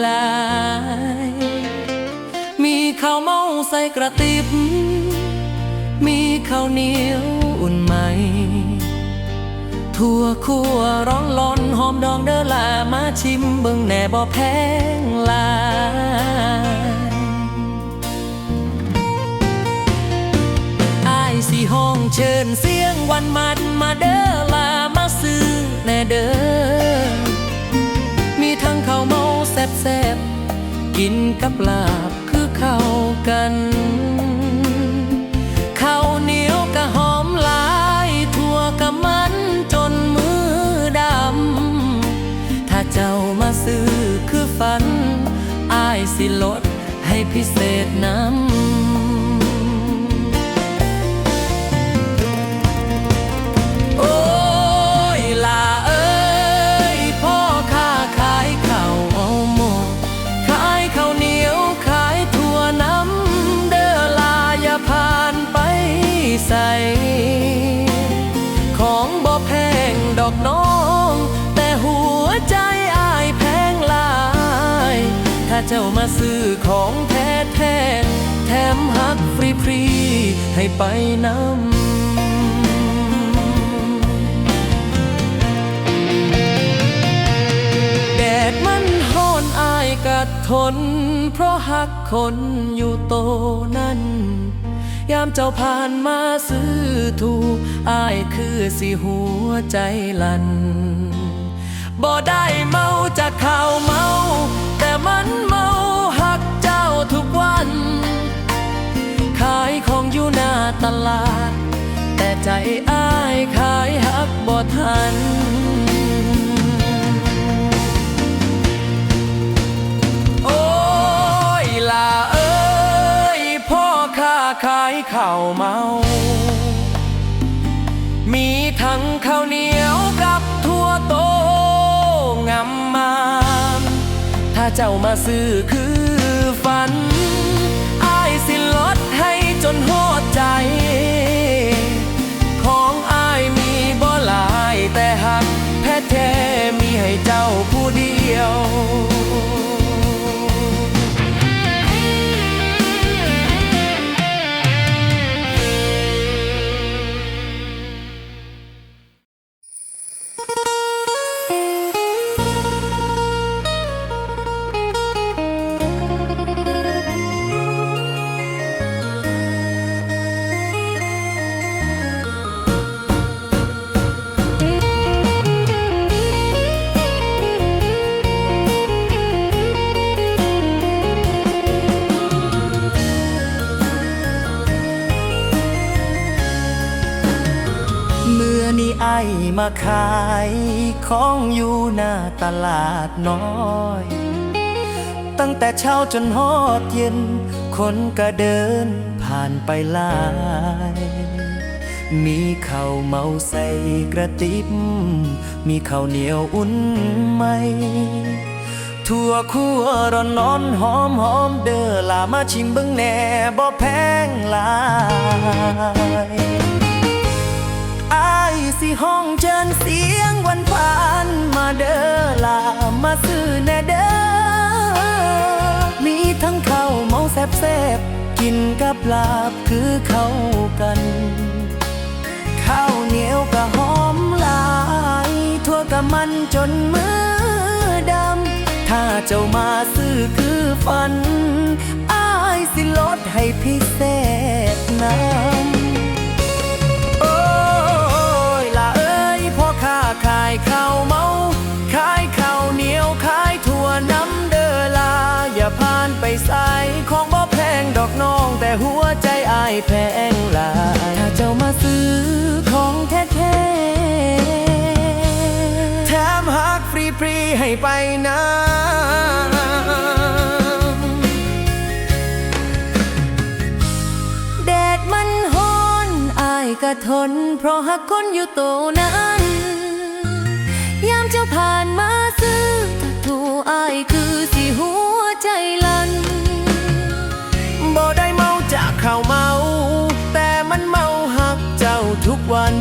หลาย มีข้าวเมาใส่กระติบ มีข้าวเหนียวอุ่นไหม ทั่วคั่วร้อนร้อนหอมดองเด้อลามาชิมเบิ่งแหน่บ่แพงลายอายสิห้องเชิญเสียงวันมันมาเด้อลามาซื้อแน่เด้อมีทั้งข้าว แซ่บๆกินกับลาบคือเข้ากันข้าวเหนียวกะหอมหลายทั่วกะมันจนมือดำ ถ้าเจ้ามาซื้อคือฝัน อายสิลดให้พิเศษน้ำ อกน้อง แต่หัวใจอายแพงลาย ถ้าเจ้ามาซื้อของแท้แท้แถมหักฟรีฟรีให้ไปน้ำแดดมันฮ้อนอายกัดทนเพราะหักคนอยู่โตนั้น ยามเจ้าผ่านมาซื้อถูกอายคือสิหัวใจลัน บ่ได้เมาจากข้าวเมา แต่มันเมาหักเจ้าทุกวัน ขายของอยู่หน้าตลาด แต่ใจอ้ายขายหักบ่ทันายข้าวเมา มีทั้งข้าวเหนียวกับทั่วโตงำมามถ้าเจ้ามาซื้อคือฝันอายสิลดให้จนโหดใจ ของอายมีบ่หลายแต่หักแท้แท้มีให้เจ้าผู้เดียว ขายของอยู่หน้าตลาดน้อย ตั้งแต่เช้าจนฮอดเย็น คนก็เดินผ่านไปหลาย มีข้าวเมาใส่กระติบ มีข้าวเหนียวอุ่นไหมทั่วคั่วร้อนร้อนหอมหอมเด้อลามาชิมเบิ่งแหน่บ่แพงหลาย สิห้องเชิญเสียงวันผ่านมาเด้อลามาซื้อแน่เด้อ มีทั้งข้าวเมาแซ่บๆกินกับลาบคือเข้ากันข้าวเหนียวก็หอมลายทั่วกะมันจนมือดำ ถ้าเจ้ามาซื้อคือฝันอายสิลดให้พิเศษนำาขายข้าวเมาขายข้าวเหนียวขายถั่วน้ำเดอลา อย่าผ่านไปสายของบ่แพงดอกน้อง แต่หัวใจอายแพงลายถ้าเจ้ามาซื้อของแท้ๆแถมหักฟรีๆให้ไปนะแดดมันฮ้อนอายก็ทน เพราะหักคนอยู่โตนั้น เจ้าผ่านมาซื้อถ้าถูอายคือสิหัวใจลัน บ่ได้เมาจากข่าวเมา แต่มันเมาหักเจ้าทุกวัน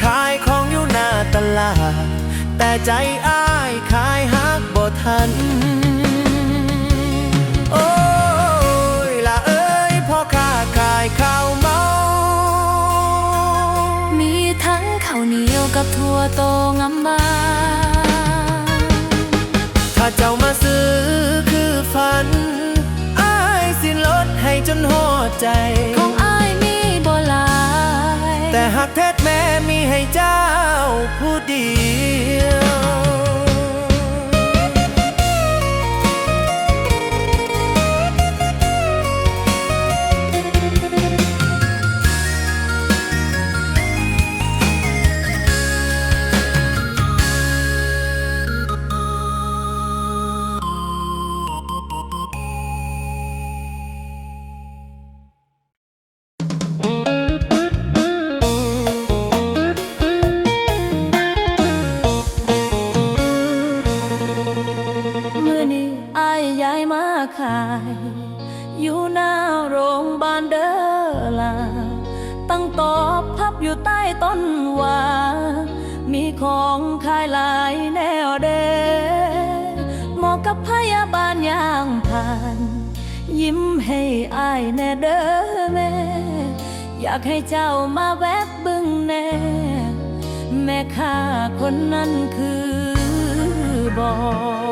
ขายของอยู่หน้าตลาด แต่ใจอ้ายขายหักบ่ทัน โอ้ กับถั่วโตงำบาถ้าเจ้ามาซื้อคือฝันอ้ายสิลดให้จนหอดใจ ของอ้ายมีบ่หลาย แต่หากแท้แม่มีให้เจ้าผู้เดียว ขาย อยู่หน้าโรงบาลเดอล่ะตั้งตอบพับอยู่ใต้ต้นว่ามีของขายหลายแนวเดเหมาะกับพยาบาลย่างผ่าน ยิ้มให้อายแน่เด้อแม่ อยากให้เจ้ามาแวบบึงแน่ แม่ข้าคนนั้นคือบออ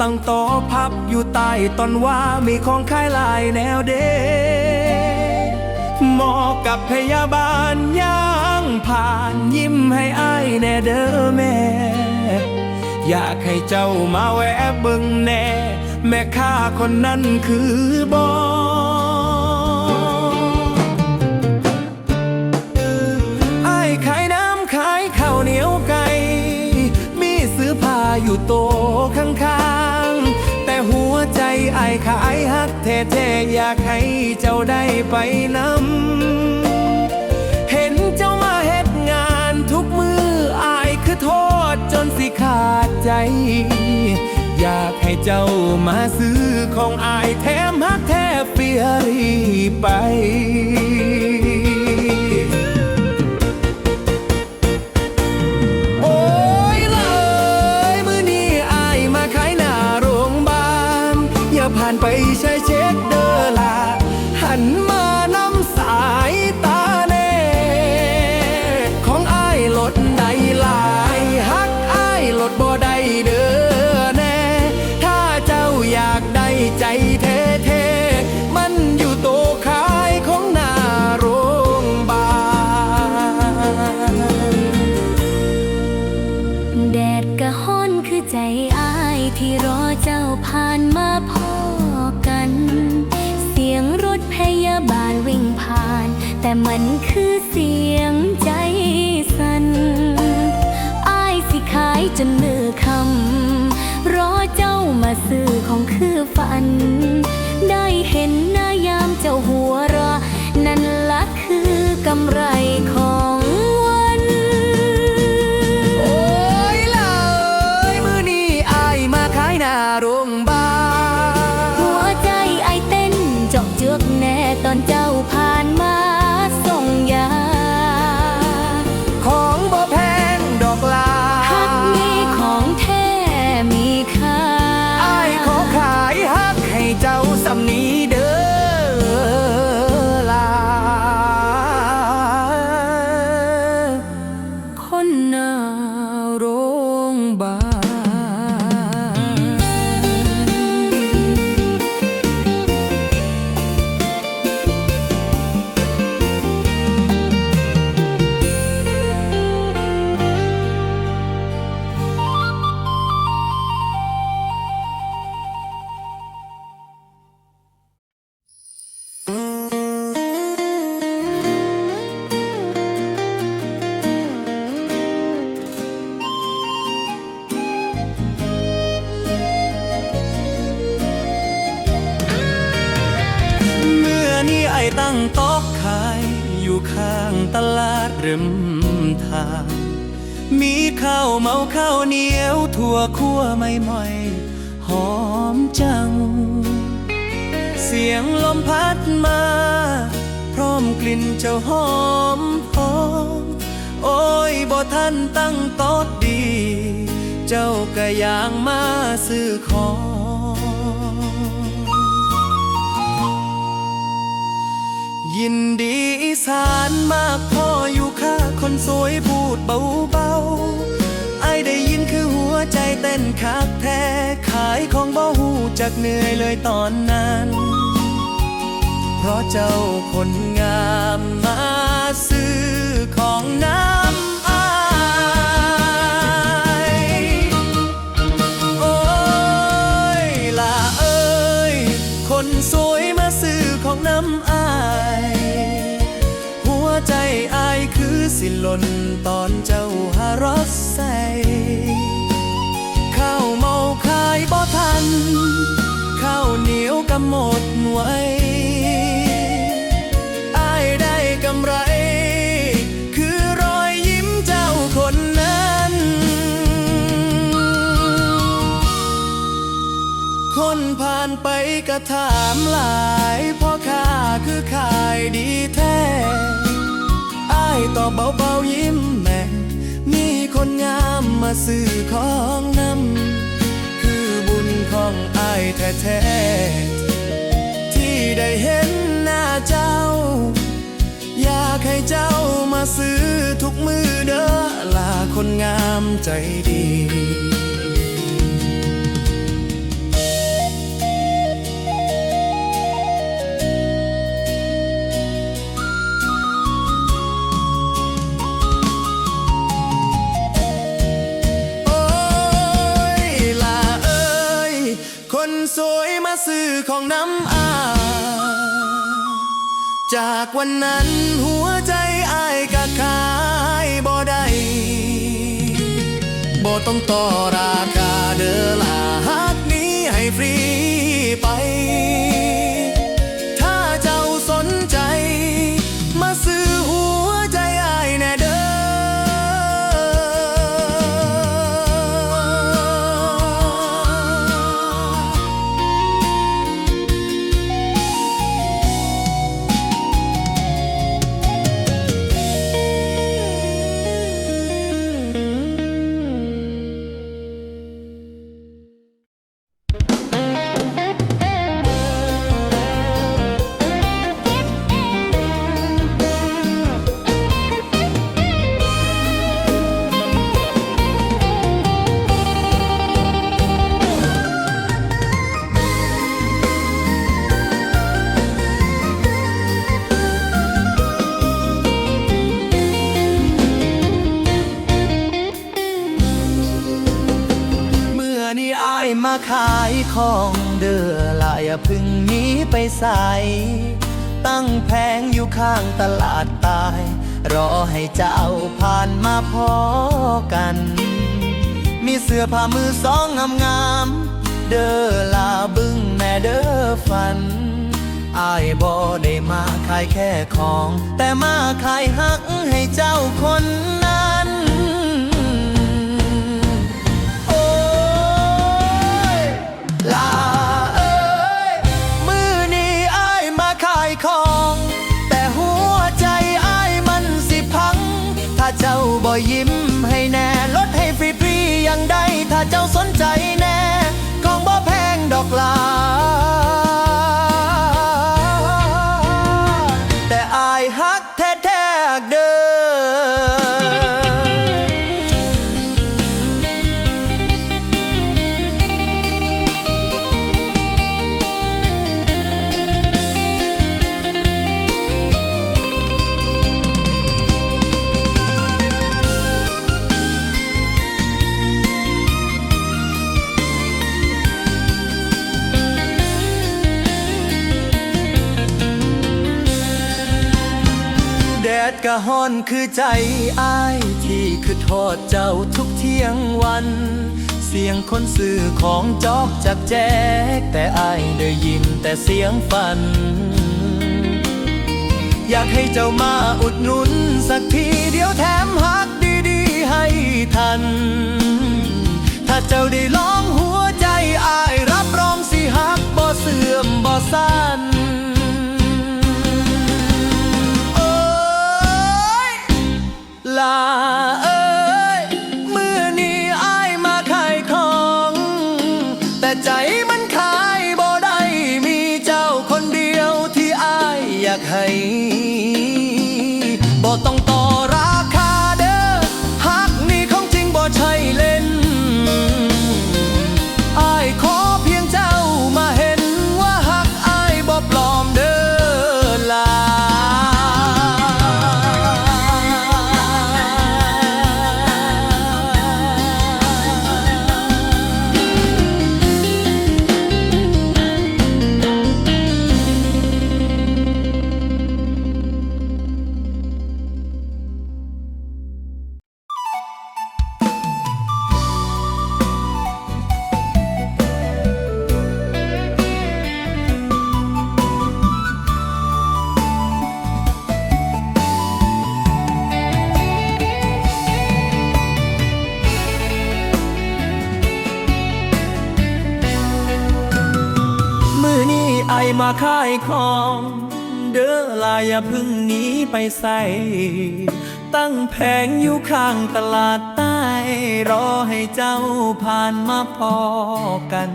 ตั้งโต่อพับอยู่ใต้ต้นว่ามีของขายหลายแนวเดหมอกับพยาบาลย่างผ่านยิ้มให้อ้ายแน่เด้อแม่ อยากให้เจ้ามาแวะเบิ่งแน่ แม่ค้าคนนั้นคือบอไอ้ายขายน้ำขายข้าวเหนียวไก่ มีซื้อผ้าอยู่โตข้างๆ ไอ้ายขายฮักแท้ๆอยากให้เจ้าได้ไปนำเห็นเจ้ามาเฮ็ดงานทุกมืออายคือโทษจนสิขาดใจ อยากให้เจ้ามาซื้อของอายแถมฮักแท้เปียรีไป แต่มันคือเสียงใจสั่นอายสิขายจนมือคำรอเจ้ามาซื้อของคือฝัน ได้เห็นหน้ายามเจ้าหัวเราะนั่นละคือกำไรของ ถั่วคั่วไม่ม่ๆหอมจัง เสียงลมพัดมา พร้อมกลิ่นเจ้าหอมหอม โอ้ยบ่ทันตั้งโต๊ะดี เจ้าก็ย่างมาซื้อของยินดีอีสานมากพ่ออยู่ค่าคนสวยพูดเบาๆ ใจเต้นคักแท้ขายของบ่หูจากเหนื่อยเลยตอนนั้น เพราะเจ้าคนงามมาซื้อของน้ำอายโอ้ยล่ะเอ้ย คนสวยมาซื้อของน้ำอาย หัวใจอายคือสิหล่นต่อ ก็ถามหลายพ่อข้าคือขายดีแท้อ้ายตอบเบาๆยิ้มแม่มีคนงามมาซื้อของนำคือบุญของอ้ายแท้ๆที่ได้เห็นหน้าเจ้า อยากให้เจ้ามามาซื้อทุกมือเด้อลาคนงามใจดี สวยมาซื้อของน้ำอา จากวันนั้นหัวใจอายกะขายบ่ได้บ่ต้องต่อราคาเด้อลาฮักนี้ให้ฟรีไป ขายของเด้อละอย่าเพึ่งนี้ไปใส่ตั้งแผงอยู่ข้างตลาดตาย รอให้เจ้าผ่านมาพอกัน มีเสื้อผ้ามือสองงามงามๆเด้อลาบึ้งแน่เด้อฝันอายบ่ได้มาขายแค่ของ แต่มาขายหักให้เจ้าคนนั้น ลาเอ้ยมือนี้อายมาขายของ แต่หัวใจอายมันสิพัง ถ้าเจ้าบ่ยิ้มให้แน่ลดให้ฟรีๆยังได้ ถ้าเจ้าสนใจแน่ ของบ่แพงดอกลา ดดกะฮ้อนคือใจอ้ายที่คือทอดเจ้าทุกเที่ยงวัน เสียงคนสื่อของจอกจากแจก แต่อ้ายได้ยินแต่เสียงฝัน อยากให้เจ้ามาอุดหนุนสักทีเดียวแถมฮักดีๆให้ทัน ถ้าเจ้าได้ลองหัวใจอายรับรองสิฮักบ่เสื่อมบ่สั้น ลาเอ้ยมือนี้อายมาขายของ แต่ใจ ขายของเด้อลาอย่าพึ่งหนีไปใส่ตั้งแผงอยู่ข้างตลาดใต้รอให้เจ้าผ่านมาพอกัน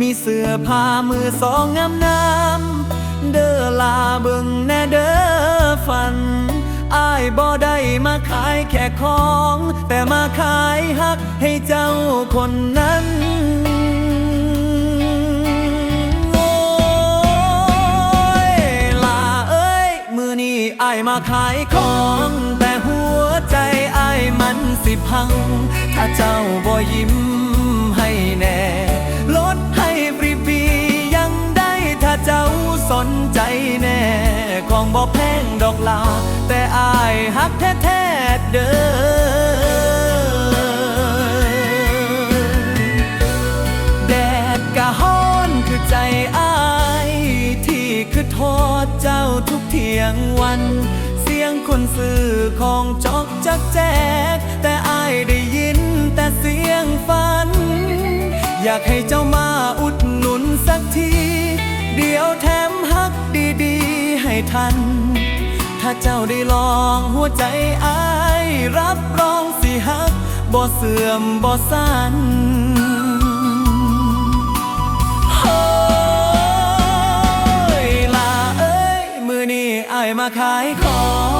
มีเสื้อผ้ามือสองงามน้ำเด้อลาเบิ่งแน่เด้อฝันอายบ่ของ แต่มาขายฮักให้เจ้าคนนั้นายมาขายของ แต่หัวใจอายมันสิพัง ถ้าเจ้าบ่ยิ้มให้แน่ ลดให้ฟรีๆยังได้ถ้าเจ้าสนใจแน่ ของบ่แพงดอกลา แต่อายฮักแท้ๆเด้อ ที่ยงวัน เสียงคนสื่อของจอกจักแจก แต่อายได้ยินแต่เสียงฝัน อยากให้เจ้ามาอุดหนุนสักที เดี๋ยวแถมฮักดีๆ ให้ทัน ถ้าเจ้าได้ลองหัวใจอาย รับรองสิฮักบ่เสื่อมบ่สั้นายมาขายของ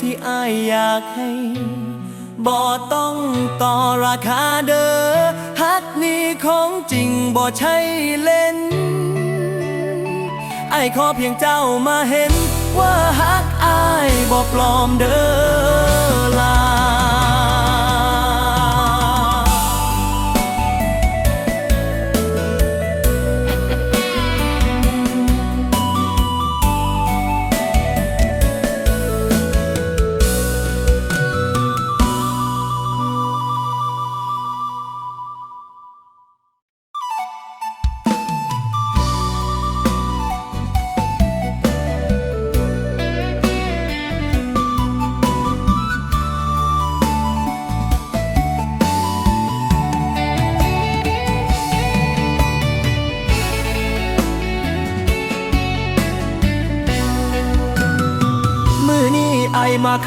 ที่อายอยากให้บ่ต้องต่อราคาเด้อฮักนี่ของจริงบ่ใช่เล่นไอ้ขอเพียงเจ้ามาเห็น ว่าฮักอายบ่ปลอมเด้อลา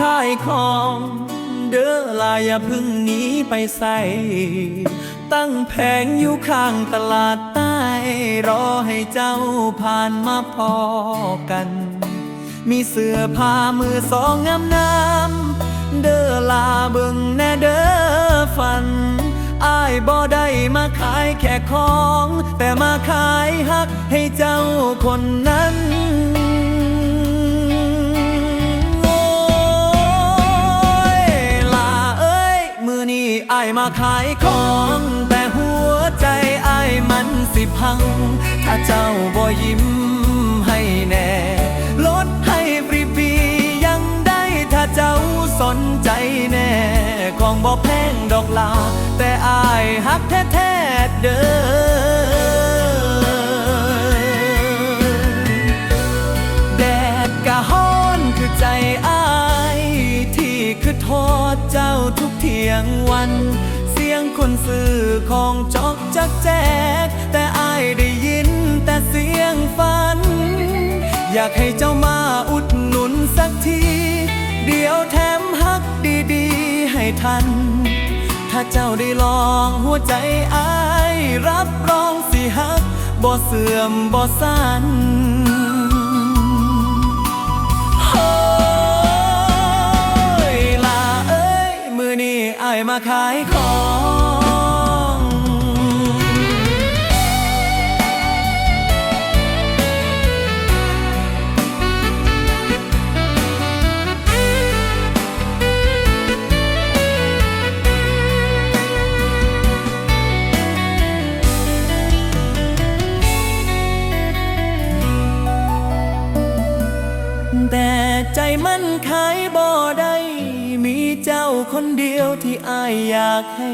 ขายของ เด้อลาอย่าพึ่งหนีไปใส่ ตั้งแผงอยู่ข้างตลาดใต้ รอให้เจ้าผ่านมาพอกัน มีเสื้อผ้ามือสองงามน้ำเด้อลาเบิ่งแน่เด้อฝันอายบ่ได้มาขายแค่ของ แต่มาขายฮักให้เจ้าคนนั้น อ้ายมาขายของ แต่หัวใจอายมันสิพัง ถ้าเจ้าบ่ยิ้มให้แน่ ลดให้ฟรีๆยังได้ถ้าเจ้าสนใจแน่ ของบ่แพงดอกลา แต่อายฮักแท้ๆเด้อ เสียงวัน เสียงคนสื่อของจอกจักแจก แต่อายได้ยินแต่เสียงฝัน อยากให้เจ้ามาอุดหนุนสักที เดี๋ยวแถมฮักดีๆ ให้ทัน ถ้าเจ้าได้ลองหัวใจอาย รับรองสิฮักบ่เสื่อมบ่สั้น นี้อมาขายของแต่ใจมันขายบ่ คนเดียวที่อายอยากให้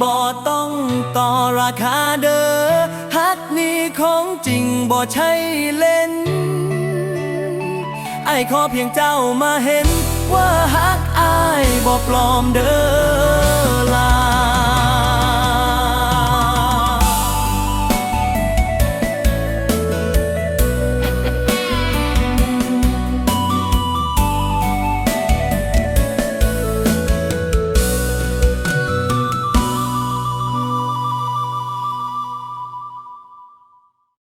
บ่ต้องต่อราคาเด้อฮักนี่ของจริงบ่ใช่เล่นไอ้ขอเพียงเจ้ามาเห็น ว่าฮักอายบ่ปลอมเด้อ